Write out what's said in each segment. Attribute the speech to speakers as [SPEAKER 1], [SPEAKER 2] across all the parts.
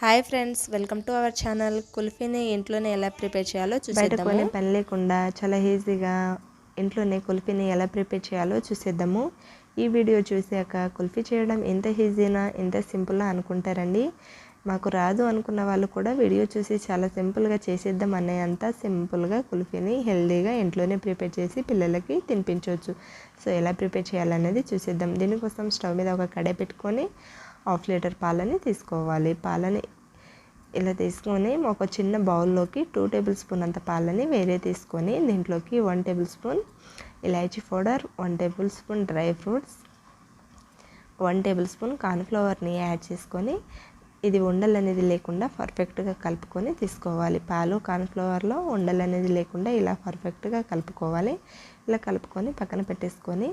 [SPEAKER 1] Hi friends welcome to our channel. కుల్ఫీని ఇంట్లోనే ఎలా prepare చేయాలో చూసేద్దాము.
[SPEAKER 2] పని లేకుండా చాలా ఈజీగా ఇంట్లోనే కుల్ఫీని ఎలా ప్రిపేర్ చేయాలో చూసేద్దాము. ఈ వీడియో చూసాక కుల్ఫీ చేయడం ఎంత ఈజీనా ఎంత సింపుల్లా అనుకుంటారండి? మాకు రాదు అనుకున్న వాళ్ళు కూడా వీడియో చూసి చాలా సింపుల్గా చేసేద్దాం అనే అంత సింపుల్గా కుల్ఫీని హెల్దీగా ఇంట్లోనే ప్రిపేర్ చేసి పిల్లలకి తినిపించవచ్చు. సో ఎలా ప్రిపేర్ చేయాలనేది చూసేద్దాం. దీనికోసం స్టవ్ మీద ఒక కడాయి పెట్టుకొని హాఫ్ లీటర్ పాలని తీసుకోవాలి. పాలని ఇలా తీసుకొని ఒక చిన్న బౌల్లోకి టూ టేబుల్ స్పూన్ అంత పాలని వేరే తీసుకొని దీంట్లోకి వన్ టేబుల్ స్పూన్ ఇలాచీ powder one tablespoon dry fruits one tablespoon కార్న్ఫ్లవర్ని add చేసుకొని ఇది ఉండలు అనేది లేకుండా పర్ఫెక్ట్గా కలుపుకొని తీసుకోవాలి. పాలు కార్న్ఫ్లవర్లో ఉండలు అనేది లేకుండా ఇలా పర్ఫెక్ట్గా కలుపుకోవాలి. ఇలా కలుపుకొని పక్కన పెట్టేసుకొని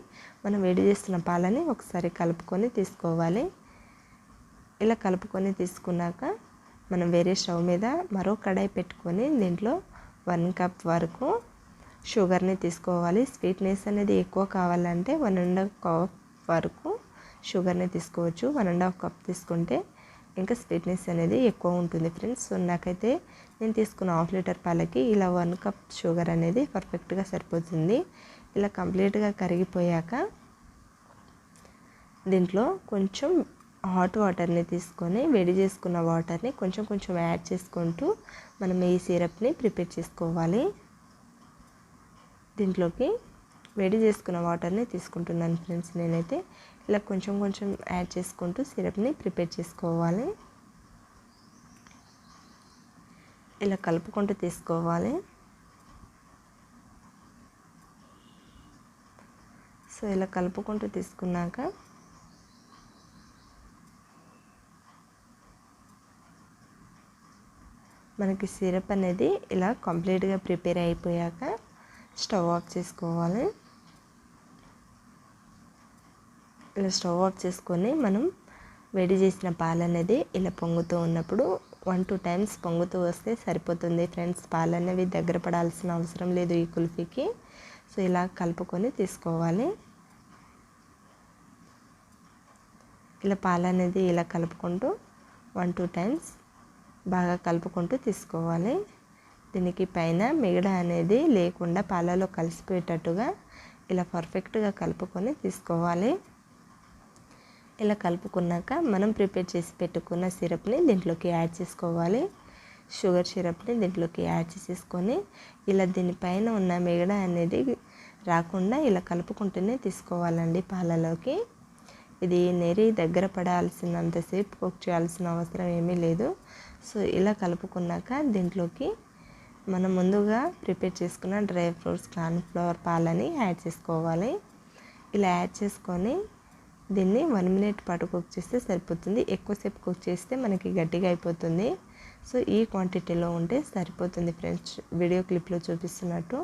[SPEAKER 2] మనం వేడి చేస్తున్న పాలని ఒకసారి కలుపుకొని తీసుకోవాలి. ఇలా కలుపుకొని తీసుకున్నాక మనం వేరే స్టవ్ మీద మరో కడాయి పెట్టుకొని దీంట్లో వన్ కప్ వరకు షుగర్ని తీసుకోవాలి. స్వీట్నెస్ అనేది ఎక్కువ కావాలంటే వన్ అండ్ హాఫ్ కప్ వరకు షుగర్ని తీసుకోవచ్చు. వన్ అండ్ హాఫ్ కప్ తీసుకుంటే ఇంకా స్వీట్నెస్ అనేది ఎక్కువ ఉంటుంది ఫ్రెండ్స్. సో నాకైతే నేను తీసుకున్న హాఫ్ లీటర్ పాలకి ఇలా వన్ కప్ షుగర్ అనేది పర్ఫెక్ట్గా సరిపోతుంది. ఇలా కంప్లీట్గా కరిగిపోయాక దీంట్లో కొంచెం హాట్ వాటర్ని తీసుకొని వేడి చేసుకున్న వాటర్ని కొంచెం కొంచెం యాడ్ చేసుకుంటూ మనం ఈ సిరప్ని ప్రిపేర్ చేసుకోవాలి. దీంట్లోకి వేడి చేసుకున్న వాటర్ని తీసుకుంటున్నాను ఫ్రెండ్స్ నేనైతే. ఇలా కొంచెం కొంచెం యాడ్ చేసుకుంటూ సిరప్ని ప్రిపేర్ చేసుకోవాలి. ఇలా కలుపుకుంటూ తీసుకోవాలి. సో ఇలా కలుపుకుంటూ తీసుకున్నాక మనకి సిరప్ అనేది ఇలా కంప్లీట్గా ప్రిపేర్ అయిపోయాక స్టవ్ ఆఫ్ చేసుకోవాలి. ఇలా స్టవ్ ఆఫ్ చేసుకొని మనం వేడి చేసిన పాలు అనేది ఇలా పొంగుతూ ఉన్నప్పుడు వన్ టూ టైమ్స్ పొంగుతూ వస్తే సరిపోతుంది ఫ్రెండ్స్. పాలు అనేవి దగ్గర పడాల్సిన అవసరం లేదు ఈ కుల్ఫీకి. సో ఇలా కలుపుకొని తీసుకోవాలి. ఇలా పాలు అనేది ఇలా కలుపుకుంటూ వన్ టూ టైమ్స్ బాగా కలుపుకుంటూ తీసుకోవాలి. దీనికి పైన మిగడ అనేది లేకుండా పాలలో కలిసిపోయేటట్టుగా ఇలా పర్ఫెక్ట్గా కలుపుకొని తీసుకోవాలి. ఇలా కలుపుకున్నాక మనం ప్రిపేర్ చేసి పెట్టుకున్న సిరప్ని దీంట్లోకి యాడ్ చేసుకోవాలి. షుగర్ సిరప్ని దీంట్లోకి యాడ్ చేసేసుకొని ఇలా దీనిపైన ఉన్న మిగడ అనేది రాకుండా ఇలా కలుపుకుంటూనే తీసుకోవాలండి పాలలోకి. ఇది నెరి దగ్గర పడాల్సినంతసేపు కుక్ చేయాల్సిన అవసరం ఏమీ లేదు. సో ఇలా కలుపుకున్నాక దీంట్లోకి మనం ముందుగా ప్రిపేర్ చేసుకున్న డ్రై ఫ్రూట్స్ కార్న్ఫ్లవర్ పాలని యాడ్ చేసుకోవాలి. ఇలా యాడ్ చేసుకొని దీన్ని వన్ మినిట్ పాటు కుక్ చేస్తే సరిపోతుంది. ఎక్కువసేపు కుక్ చేస్తే మనకి గట్టిగా అయిపోతుంది. సో ఈ క్వాంటిటీలో ఉంటే సరిపోతుంది ఫ్రెండ్స్. వీడియో క్లిప్లో చూపిస్తున్నట్టు.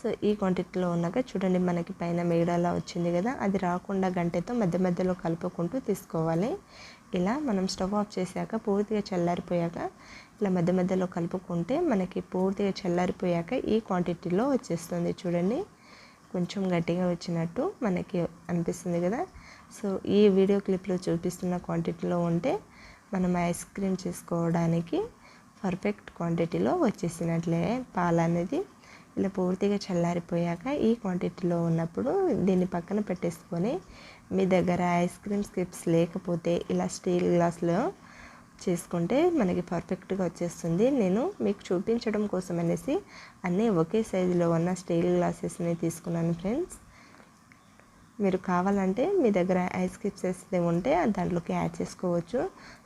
[SPEAKER 2] సో ఈ క్వాంటిటీలో ఉన్నాక చూడండి మనకి పైన మేడలా వచ్చింది కదా అది రాకుండా గంటతో మధ్య మధ్యలో కలుపుకుంటూ తీసుకోవాలి. ఇలా మనం స్టవ్ ఆఫ్ చేశాక పూర్తిగా చల్లారిపోయాక ఇలా మధ్య మధ్యలో కలుపుకుంటే మనకి పూర్తిగా చల్లారిపోయాక ఈ క్వాంటిటీలో వచ్చేస్తుంది చూడండి. కొంచెం గట్టిగా వచ్చినట్టు మనకి అనిపిస్తుంది కదా. సో ఈ వీడియో క్లిప్లో చూపిస్తున్న క్వాంటిటీలో ఉంటే మనం ఐస్ క్రీమ్ చేసుకోవడానికి పర్ఫెక్ట్ క్వాంటిటీలో వచ్చేసినట్లే పాలు అనేది ఇలా పూర్తిగా చల్లారిపోయాక ఈ క్వాంటిటీలో ఉన్నప్పుడు దీన్ని పక్కన పెట్టేసుకొని మీ దగ్గర ఐస్ క్రీమ్ స్కిప్స్ లేకపోతే ఇలా స్టీల్ గ్లాస్లో చేసుకుంటే మనకి పర్ఫెక్ట్గా వచ్చేస్తుంది. నేను మీకు చూపించడం కోసం అనేసి అన్నీ ఒకే సైజులో ఉన్న స్టీల్ గ్లాసెస్ని తీసుకున్నాను ఫ్రెండ్స్ మీరు కావాలంటే మీ దగ్గర ఐస్ క్రిప్సెస్ ఉంటే దాంట్లోకి యాడ్ చేసుకోవచ్చు.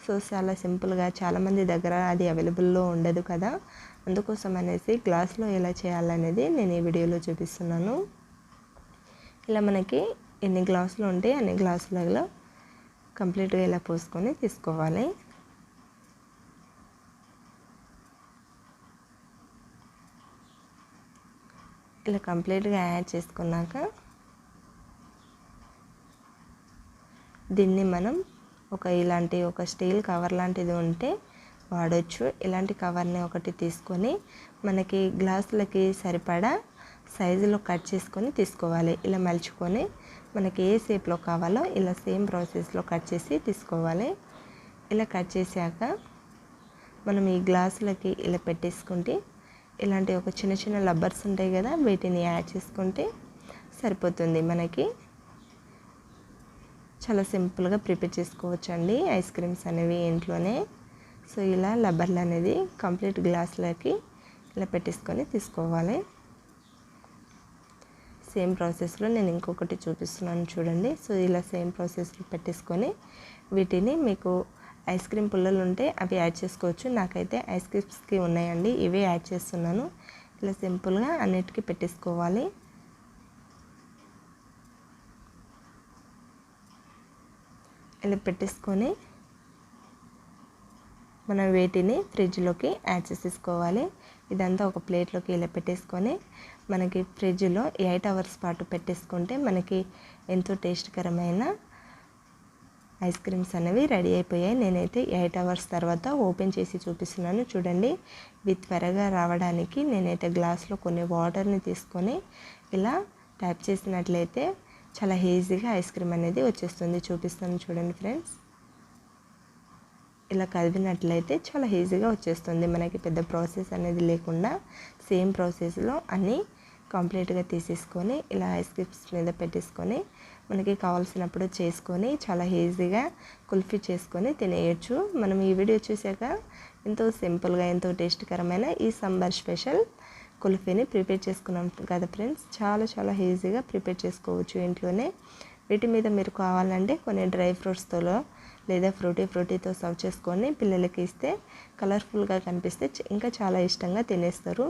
[SPEAKER 2] సో చాలా సింపుల్గా చాలామంది దగ్గర అది అవైలబుల్లో ఉండదు కదా. అందుకోసం అనేసి గ్లాస్లో ఎలా చేయాలనేది నేను ఈ వీడియోలో చూపిస్తున్నాను. ఇలా మనకి ఎన్ని గ్లాసులు ఉంటే అన్ని గ్లాసులలో కంప్లీట్గా ఇలా పోసుకొని తీసుకోవాలి. ఇలా కంప్లీట్గా యాడ్ చేసుకున్నాక దీన్ని మనం ఒక ఇలాంటి ఒక స్టీల్ కవర్ లాంటిది ఉంటే వాడచ్చు. ఇలాంటి కవర్ని ఒకటి తీసుకొని మనకి గ్లాసులకి సరిపడా సైజులో కట్ చేసుకొని తీసుకోవాలి. ఇలా మలుచుకొని మనకి ఏ షేప్లో కావాలో ఇలా సేమ్ ప్రాసెస్లో కట్ చేసి తీసుకోవాలి. ఇలా కట్ చేశాక మనం ఈ గ్లాసులకి ఇలా పెట్టేసుకుంటే ఇలాంటి ఒక చిన్న చిన్న లబ్బర్స్ ఉంటాయి కదా వీటిని యాడ్ చేసుకుంటే సరిపోతుంది మనకి. చాలా సింపుల్గా ప్రిపేర్ చేసుకోవచ్చు అండి ఐస్ క్రీమ్స్ అనేవి ఇంట్లోనే. సో ఇలా లబ్బర్లు అనేది కంప్లీట్ గ్లాస్లోకి ఇలా పెట్టేసుకొని తీసుకోవాలి. సేమ్ ప్రాసెస్లో నేను ఇంకొకటి చూపిస్తున్నాను చూడండి. సో ఇలా సేమ్ ప్రాసెస్లో పెట్టేసుకొని వీటిని మీకు ఐస్ క్రీమ్ పుల్లలు ఉంటే అవి యాడ్ చేసుకోవచ్చు. నాకైతే ఐస్ క్రీమ్స్కి ఉన్నాయండి ఇవే యాడ్ చేస్తున్నాను. ఇలా సింపుల్గా అన్నిటికీ పెట్టేసుకోవాలి. ఇలా పెట్టేసుకొని మనం వీటిని ఫ్రిడ్జ్లోకి యాడ్ చేసేసుకోవాలి. ఇదంతా ఒక ప్లేట్లోకి ఇలా పెట్టేసుకొని మనకి ఫ్రిడ్జ్లో ఎయిట్ అవర్స్ పాటు పెట్టేసుకుంటే మనకి ఎంతో టేస్ట్కరమైన ఐస్ క్రీమ్స్ అనేవి రెడీ అయిపోయాయి. నేనైతే ఎయిట్ అవర్స్ తర్వాత ఓపెన్ చేసి చూపిస్తున్నాను. చూడండి ఇవి త్వరగా రావడానికి నేనైతే గ్లాస్లో కొన్ని వాటర్ని తీసుకొని ఇలా ట్యాప్ చేసినట్లయితే చాలా ఈజీగా ఐస్ క్రీమ్ అనేది వచ్చేస్తుంది. చూపిస్తాను చూడండి ఫ్రెండ్స్. ఇలా కదిపినట్లయితే చాలా ఈజీగా వచ్చేస్తుంది. మనకి పెద్ద ప్రాసెస్ అనేది లేకుండా సేమ్ ప్రాసెస్లో అన్నీ కంప్లీట్గా తీసేసుకొని ఇలా ఐస్ క్రిప్స్ మీద పెట్టేసుకొని మనకి కావాల్సినప్పుడు చేసుకొని చాలా ఈజీగా కుల్ఫీ చేసుకొని తినేయచ్చు. మనం ఈ వీడియో చూసాక ఎంతో సింపుల్గా ఎంతో టేస్ట్కరమైన ఈ సమ్మర్ స్పెషల్ కుల్ఫీని ప్రిపేర్ చేసుకున్నాం కదా ఫ్రెండ్స్. చాలా చాలా ఈజీగా ప్రిపేర్ చేసుకోవచ్చు ఇంట్లోనే. వీటి మీద మీరు కావాలంటే కొన్ని డ్రై ఫ్రూట్స్తో లేదా ఫ్రూటీ ఫ్రూటీతో సర్వ్ చేసుకొని పిల్లలకి ఇస్తే కలర్ఫుల్గా కనిపిస్తే ఇంకా చాలా ఇష్టంగా తినేస్తారు.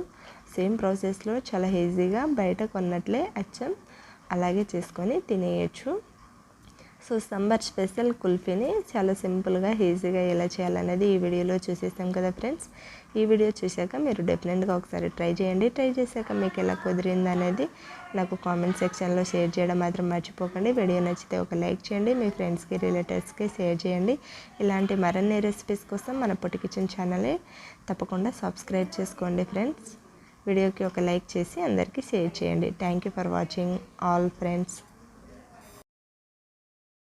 [SPEAKER 2] సేమ్ ప్రాసెస్లో చాలా ఈజీగా బయట కొన్నట్లే అచ్చం అలాగే చేసుకొని తినేయచ్చు. సో సమ్మర్ స్పెషల్ కుల్ఫీని చాలా సింపుల్గా ఈజీగా ఎలా చేయాలనేది ఈ వీడియోలో చూసేసాం కదా ఫ్రెండ్స్. ఈ వీడియో చూశాక మీరు డెఫినెట్గా ఒకసారి ట్రై చేయండి. ట్రై చేశాక మీకు ఎలా కుదిరింది అనేది నాకు కామెంట్ సెక్షన్లో షేర్ చేయడం మాత్రం మర్చిపోకండి. వీడియో నచ్చితే ఒక లైక్ చేయండి మీ ఫ్రెండ్స్కి రిలేటివ్స్కి షేర్ చేయండి. ఇలాంటి మరిన్ని రెసిపీస్ కోసం మన పొట్టి కిచెన్ ఛానల్ని తప్పకుండా సబ్స్క్రైబ్ చేసుకోండి ఫ్రెండ్స్. వీడియోకి ఒక లైక్ చేసి అందరికీ షేర్ చేయండి. Thank you for watching all friends